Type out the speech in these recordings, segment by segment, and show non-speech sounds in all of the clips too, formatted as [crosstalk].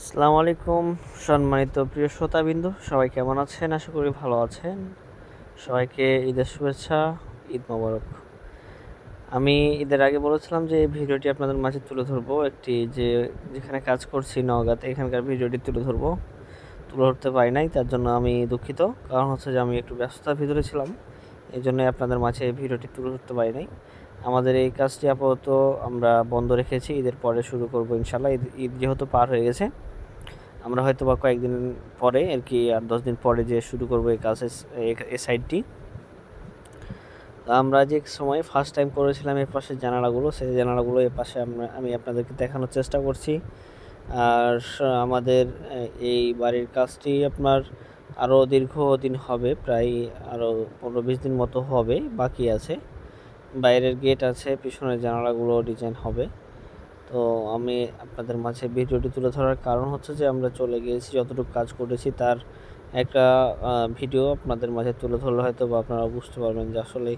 আসসালামু আলাইকুম, সম্মানিত প্রিয় শ্রোতাবিন্দু, সবাই কেমন আছেন? আশা করি ভালো আছেন। সবাইকে ঈদের শুভেচ্ছা, ঈদ মোবারক। আমি ঈদের আগে বলেছিলাম যে এই ভিডিওটি আপনাদের মাঝে তুলে ধরবো। একটি যে যেখানে কাজ করছি নওগাঁতে, এখানকার ভিডিওটি তুলে ধরবো। তুলে ধরতে পারি নাই, তার জন্য আমি দুঃখিত। কারণ হচ্ছে যে আমি একটু ব্যস্ততার ভিতরে ছিলাম। এই জন্যই আপনাদের মাঝে এই ভিডিওটি তুলে ধরতে পারি নাই। আমাদের এই কাজটি আপাতত আমরা বন্ধ রেখেছি। ঈদের পরে শুরু করব ইনশাল্লাহ ঈদ ঈদ যেহেতু পার হয়ে গেছে আমরা হয়তো বা কয়েকদিন পরে আর কি, আর দশ দিন পরে যে শুরু করব এই কাজ এই সাইডটি আমরা যে সময় ফার্স্ট টাইম করেছিলাম এর পাশে জানালাগুলো, সেই জানালাগুলো এর পাশে আমরা, আমি আপনাদেরকে দেখানোর চেষ্টা করছি। আর আমাদের এই বাড়ির কাজটি আপনার আরও দীর্ঘদিন হবে, প্রায় আরও পনেরো বিশ দিন মতো হবে, বাকি আছে। বাইরের গেট আছে, পিছনের জানালাগুলো ডিজাইন হবে। তো আমি আপনাদের মাঝে ভিডিওটি তুলে ধরার কারণ হচ্ছে যে আমরা চলে গিয়েছি, যতটুকু কাজ করেছি তার একটা ভিডিও আপনাদের মাঝে তুলে ধরলে হয়তো বা আপনারা বুঝতে পারবেন যে আসলে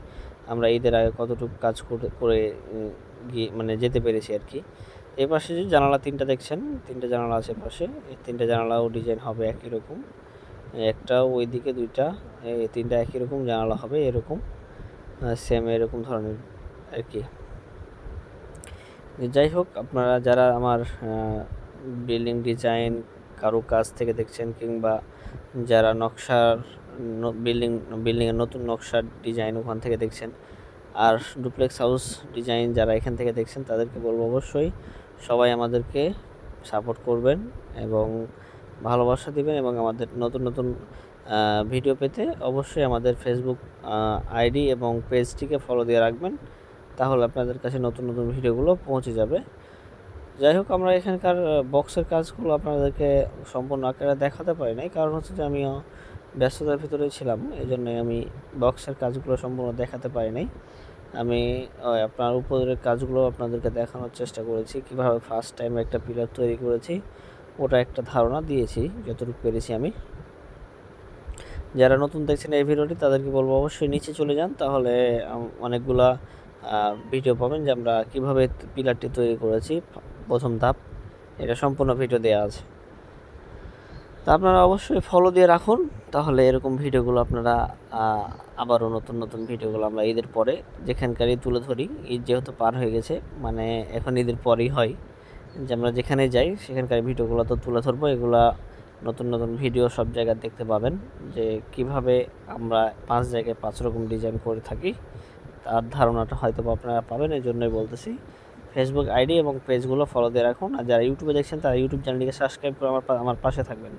আমরা ঈদের আগে কতটুকু কাজ করে করে গিয়ে মানে যেতে পেরেছি আর কি। এই পাশে যে জানালা তিনটা দেখছেন, তিনটা জানালা আছে পাশে, এই তিনটা জানালাও ডিজাইন হবে একই রকম। একটা ওই দিকে দুইটা, এই তিনটা একই রকম, জানালা হবে এরকম সেম এরকম ধরনের আর কি। যাই হোক, আপনারা যারা আমার বিল্ডিং ডিজাইন কারও কাজ থেকে দেখছেন কিংবা যারা নকশার বিল্ডিং বিল্ডিংয়ের নতুন নকশার ডিজাইন ওখান থেকে দেখছেন, আর ডুপ্লেক্স হাউস ডিজাইন যারা এখান থেকে দেখছেন, তাদেরকে বলব অবশ্যই সবাই আমাদেরকে সাপোর্ট করবেন এবং ভালোবাসা দিবেন এবং আমাদের নতুন নতুন ভিডিও পেতে অবশ্যই আমাদের ফেসবুক আইডি এবং পেজটিকে ফলো দিয়ে রাখবেন। তাহলে আপনাদের কাছে নতুন নতুন ভিডিওগুলো পৌঁছে যাবে। যাই হোক, আমরা এখানকার বক্সের কাজগুলো আপনাদেরকে সম্পূর্ণ আকারে দেখাতে পারি নাই। কারণ হচ্ছে যে আমি ব্যস্ততার ভিতরে ছিলাম এই জন্যই আমি বক্সের কাজগুলো সম্পূর্ণ দেখাতে পারি নাই। আমি আপনার উপরের কাজগুলো আপনাদেরকে দেখানোর চেষ্টা করেছি, কীভাবে ফার্স্ট টাইম একটা পিলার তৈরি করেছি, ওটা একটা ধারণা দিয়েছি, যতটুকু পেরেছি আমি। যারা নতুন দেখছেন এই ভিডিওটি, তাদেরকে বলব অবশ্যই নিচে চলে যান, তাহলে অনেকগুলা ভিডিও পাবেন যে আমরা কীভাবে পিলারটি তৈরি করেছি, প্রথম ধাপ। এটা সম্পূর্ণ ভিডিও দেওয়া আছে। তা আপনারা অবশ্যই ফলো দিয়ে রাখুন, তাহলে এরকম ভিডিওগুলো আপনারা আবারও নতুন নতুন ভিডিওগুলো আমরা ঈদের পরে যেখানকারই তুলে ধরি, ঈদ যেহেতু পার হয়ে গেছে মানে এখন ঈদের পরেই হয় যে আমরা যেখানে যাই, সেখানকার ভিডিওগুলো তো তুলে ধরবো, এগুলা নতুন নতুন ভিডিও সব জায়গায় দেখতে পাবেন যে কীভাবে আমরা পাঁচ জায়গায় পাঁচ রকম ডিজাইন করে থাকি। তার ধারণাটা হয়তো আপনারা পাবেন এই জন্যই বলতেছি। ফেসবুক আইডি এবং পেজগুলো ফলো দিয়ে রাখুন। আর যারা ইউটিউবে দেখছেন, তারা ইউটিউব চ্যানেলটিকে সাবস্ক্রাইব করে আমার আমার পাশে থাকবেন।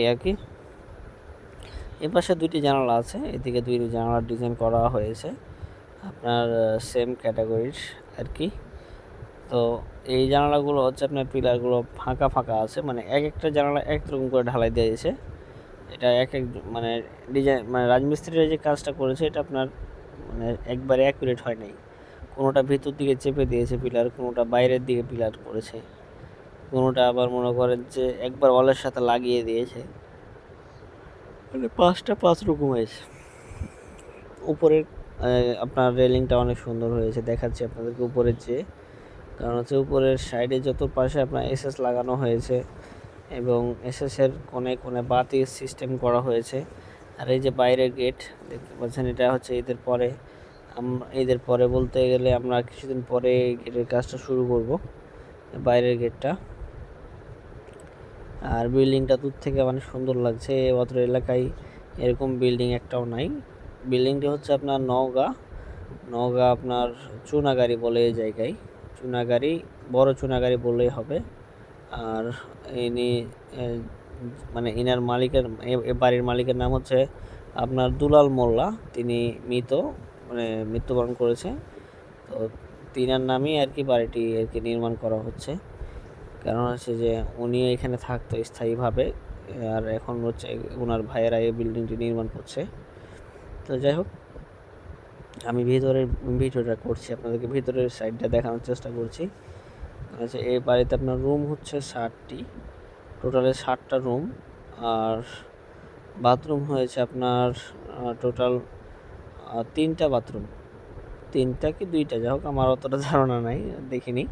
এই আর কি। এ পাশে দুইটি জানালা আছে। এদিকে দুইটি জানালার ডিজাইন করা হয়েছে। আপনার সেম ক্যাটাগরির আর কি। তো এই জানালাগুলো হচ্ছে আপনার পিলারগুলো ফাঁকা ফাঁকা আছে। মানে এক একটা জানালা এক রকম করে ঢালাই দিয়েছে। এটা এক এক মানে ডিজাইন মানে রাজমিস্ত্রিরা যে কাজটা করেছে, এটা আপনার মানে একবারে অ্যাকুরেট হয় নাই। কোনোটা ভেতর দিকে চেপে দিয়েছে পিলার কোনোটা বাইরের দিকে পিলার করেছে। কোনোটা আবার মনে করেন যে একবার ওয়ালের সাথে লাগিয়ে দিয়েছে। মানে পাঁচটা পাঁচ রকম হয়েছে। উপরের আপনার রেলিংটা অনেক সুন্দর হয়েছে, দেখাচ্ছি আপনাদেরকে উপরের চেয়ে কারণ হচ্ছে উপরের সাইডে যত পাশে আপনার এসএস লাগানো হয়েছে এবং এসএসের কোণে কোণে বাতির সিস্টেম করা হয়েছে। আর এই যে বাইরের গেট দেখতে পাচ্ছেন, এটা হচ্ছে ঈদের পরে। আমরা ঈদের পরে বলতে গেলে আমরা কিছুদিন পরে গেটের কাজটা শুরু করব, বাইরের গেটটা আর বিল্ডিংটা দূর থেকে মানে সুন্দর লাগছে অত এলাকায় এরকম বিল্ডিং একটাও নাই। বিল্ডিংটি হচ্ছে আপনার নওগাঁ। নওগাঁ আপনার চুনাগাড়ি বলে এই জায়গায়। চুনাগাড়ি, বড় চুনাগাড়ি বললেই হবে। আর ইনি মানে ইনার মালিকের বাড়ির মালিকের নাম হচ্ছে আপনার দুলাল মোল্লা। তিনি মৃত মানে মৃত্যুবরণ করেছে। তো তিনার নামেই আর কি বাড়িটি আর কি নির্মাণ করা হচ্ছে। কারণ হচ্ছে যে উনি এখানে থাকতো স্থায়ীভাবে, আর এখন হচ্ছে ওনার ভাইয়েরা এই বিল্ডিংটি নির্মাণ করছে। তো যাই হোক, আমি ভিতরের ভিডিওটা করছি, আপনাদেরকে ভিতরের সাইডটা দেখানোর চেষ্টা করছি। আচ্ছা এই বাড়িতে আপনার রুম হচ্ছে ষাটটি। টোটালে ষাটটা রুম আর বাথরুম হয়েছে আপনার টোটাল তিনটা বাথরুম। তিনটা কি দুইটা? যাই হোক, আমার অতটা [laughs] ধারণা নাই, দেখিনি।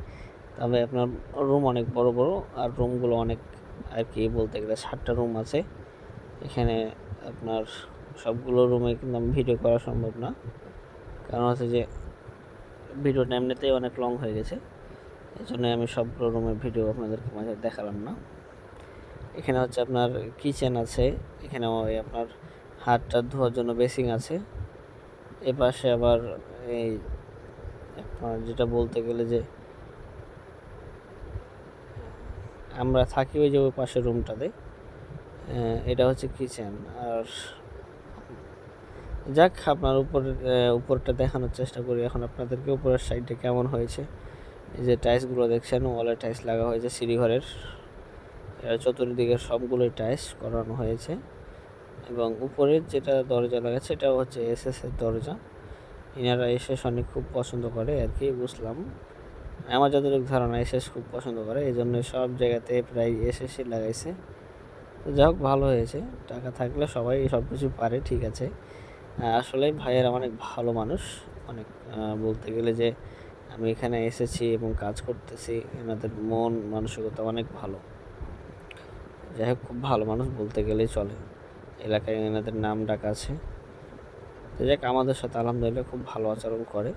তবে আপনার রুম অনেক বড় বড় আর রুমগুলো অনেক আর কি বলতে গেলে সাতটা রুম আছে। এখানে আপনার সবগুলো রুমে কিন্তু আমি ভিডিও করা সম্ভব না। কারণ হচ্ছে যে ভিডিওটা এমনিতেই অনেক লং হয়ে গেছে। এই জন্য আমি সবগুলো রুমের ভিডিও আপনাদেরকে মাঝে দেখালাম না। এখানে হচ্ছে আপনার কিচেন আছে, এখানে ওই আপনার হাতটা ধোয়ার জন্য বেসিং আছে। এ পাশে আবার এই আপনার যেটা বলতে গেলে যে, আমরা থাকি ওই যে ওই পাশের রুমটাতে এটা হচ্ছে কিচেন আর যাক, আপনার উপর উপরটা দেখানোর চেষ্টা করি। এখন আপনাদেরকে উপরের সাইডটা কেমন হয়েছে? এই যে টাইলসগুলো দেখছেন ওয়ালের টাইলস লাগা হয়েছে সিঁড়িঘরের। চতুর্দিকে সবগুলোই টাইলস করানো হয়েছে এবং উপরের যেটা দরজা লাগাচ্ছে সেটাও হচ্ছে এস এস এর দরজা। ইনারা এসএস অনেক খুব পছন্দ করে আর কি, বুঝলাম। আমার যতটুকু ধারণা এসএস খুব পছন্দ করে এই জন্য সব জায়গাতে প্রায় এসএসই লাগাইছে। তো যাই হোক, ভালো হয়েছে। টাকা থাকলে সবাই সব কিছু পারে, ঠিক আছে। আসলে ভাইয়েরা অনেক ভালো মানুষ। অনেক বলতে গেলে যে আমি এখানে এসেছি এবং কাজ করতেছি, এনাদের মন, মানসিকতা অনেক ভালো। যাই হোক, খুব ভালো মানুষ বলতে গেলেই চলে। এলাকায় এনাদের নাম ডাক আছে। তো যাক আমাদের সাথে আলহামদুলিল্লাহ খুব ভালো আচরণ করে।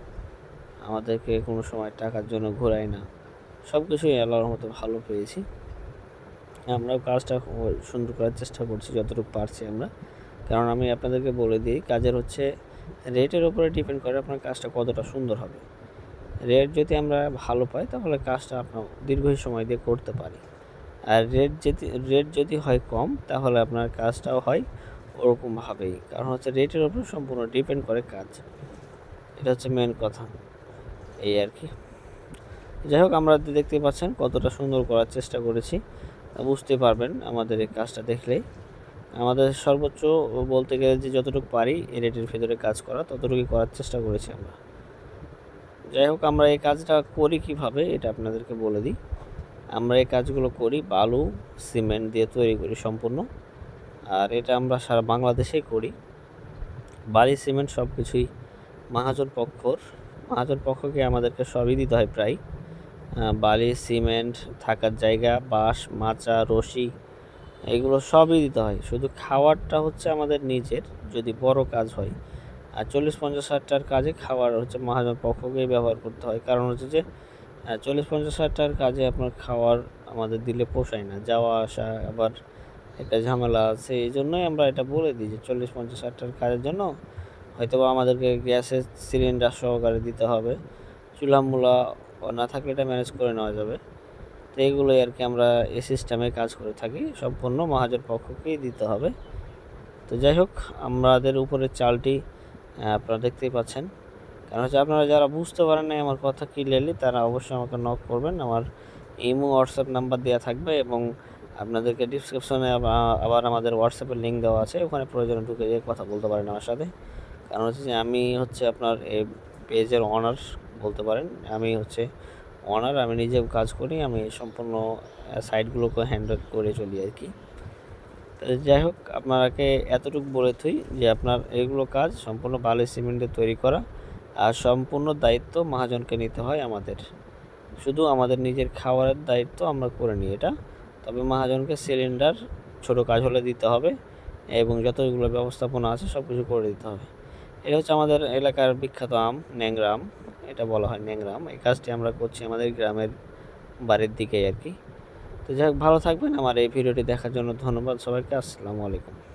আমাদেরকে কোনো সময় টাকার জন্য ঘোরায় না। সব কিছুই আল্লাহর মতো ভালো পেয়েছি। আমরাও কাজটা সুন্দর করার চেষ্টা করছি, যতটুকু পারছি আমরা। কারণ আমি আপনাদেরকে বলে দিই, কাজের হচ্ছে রেটের উপরে ডিপেন্ড করে আপনার কাজটা কতটা সুন্দর হবে। রেট যদি আমরা ভালো পাই, তাহলে কাজটা আপনার দীর্ঘ সময় দিয়ে করতে পারি। আর রেট যদি রেট যদি হয় কম, তাহলে আপনার কাজটাও হয় ওরকমভাবেই। কারণ হচ্ছে রেটের উপর সম্পূর্ণ ডিপেন্ড করে কাজ। এটা হচ্ছে মেন কথা। এই আর কি। যাই হোক, আমরা দেখতে পাচ্ছেন কতটা সুন্দর করার চেষ্টা করেছি। বুঝতে পারবেন আমাদের এই কাজটা দেখলেই। আমাদের সর্বোচ্চ বলতে গেলে যে যতটুকু পারি এই রেটের ভেতরে কাজ করা, ততটুকুই করার চেষ্টা করেছি আমরা। যাই হোক, আমরা এই কাজটা করি কীভাবে, এটা আপনাদেরকে বলে দিই। আমরা এই কাজগুলো করি বালু, সিমেন্ট দিয়ে তৈরি করি সম্পূর্ণ। আর এটা আমরা সারা বাংলাদেশেই করি। বালি, সিমেন্ট সব কিছুই মহাজন পক্ষর। মহাজন পক্ষকে আমাদেরকে সবই দিতে হয় প্রায়। বালি, সিমেন্ট, থাকার জায়গা, বাঁশ, মাচা, রশি, এগুলো সবই দিতে হয়। শুধু খাওয়ারটা হচ্ছে আমাদের নিজের, যদি বড় কাজ হয়। আর চল্লিশ, পঞ্চাশ হাজার কাজে খাওয়ার হচ্ছে মহাজন পক্ষকেই ব্যবহার করতে হয়। কারণ হচ্ছে যে চল্লিশ পঞ্চাশ হাজার টাকার কাজে আপনার খাওয়ার আমাদের দিলে পোষায় না। যাওয়া আসা, আবার একটা ঝামেলা আছে, এই জন্যই আমরা এটা বলে দিই যে চল্লিশ পঞ্চাশ হাজার টাকার কাজের জন্য হয়তো বা আমাদেরকে গ্যাসের সিলিন্ডার সহকারে দিতে হবে। চুলা মুলা না থাকলে এটা ম্যানেজ করে নেওয়া যাবে। তো এইগুলোই আর কি আমরা এ সিস্টেমে কাজ করে থাকি। সম্পূর্ণ মহাজের পক্ষকেই দিতে হবে। তো যাই হোক, আমাদের উপরের চালটি আপনারা দেখতেই পাচ্ছেন। কারণ হচ্ছে আপনারা যারা বুঝতে পারেন না আমার কথা ক্লিয়ারলি তারা অবশ্যই আমাকে নক করবেন। আমার ইমো হোয়াটসঅ্যাপ নাম্বার দেওয়া থাকবে এবং আপনাদেরকে ডিসক্রিপশনে আবার আমাদের হোয়াটসঅ্যাপের লিঙ্ক দেওয়া আছে। ওখানে প্রয়োজনে ঢুকে যেয়ে কথা বলতে পারেন আমার সাথে। কারণ হচ্ছে যে আমি হচ্ছে আপনার এই পেজের অনার বলতে পারেন। আমি হচ্ছে অনার আমি নিজেও কাজ করি, আমি সম্পূর্ণ সাইটগুলোকে হ্যান্ডেল করে চলি আর কি যাই হোক আপনাকে এতটুকু বলে থই যে আপনার এগুলো কাজ সম্পূর্ণ বালি সিমেন্টে তৈরি করা। আর সম্পূর্ণ দায়িত্ব মহাজনকে নিতে হয় আমাদের। শুধু আমাদের নিজের খাবারের দায়িত্ব আমরা করে নিই এটা। তবে মহাজনকে সিলিন্ডার, ছোট কাজ হলে দিতে হবে এবং যতগুলো ব্যবস্থাপনা আছে সব কিছু করে দিতে হবে। এটা হচ্ছে আমাদের এলাকার বিখ্যাত আম ন্যাংরাম এটা বলা হয় ন্যাংরাম এই কাজটি আমরা করছি আমাদের গ্রামের বাড়ির দিকেই আর কি। তো যাই হোক, ভালো থাকবেন। আমার এই ভিডিওটি দেখার জন্য ধন্যবাদ সবাইকে। আসসালামু আলাইকুম।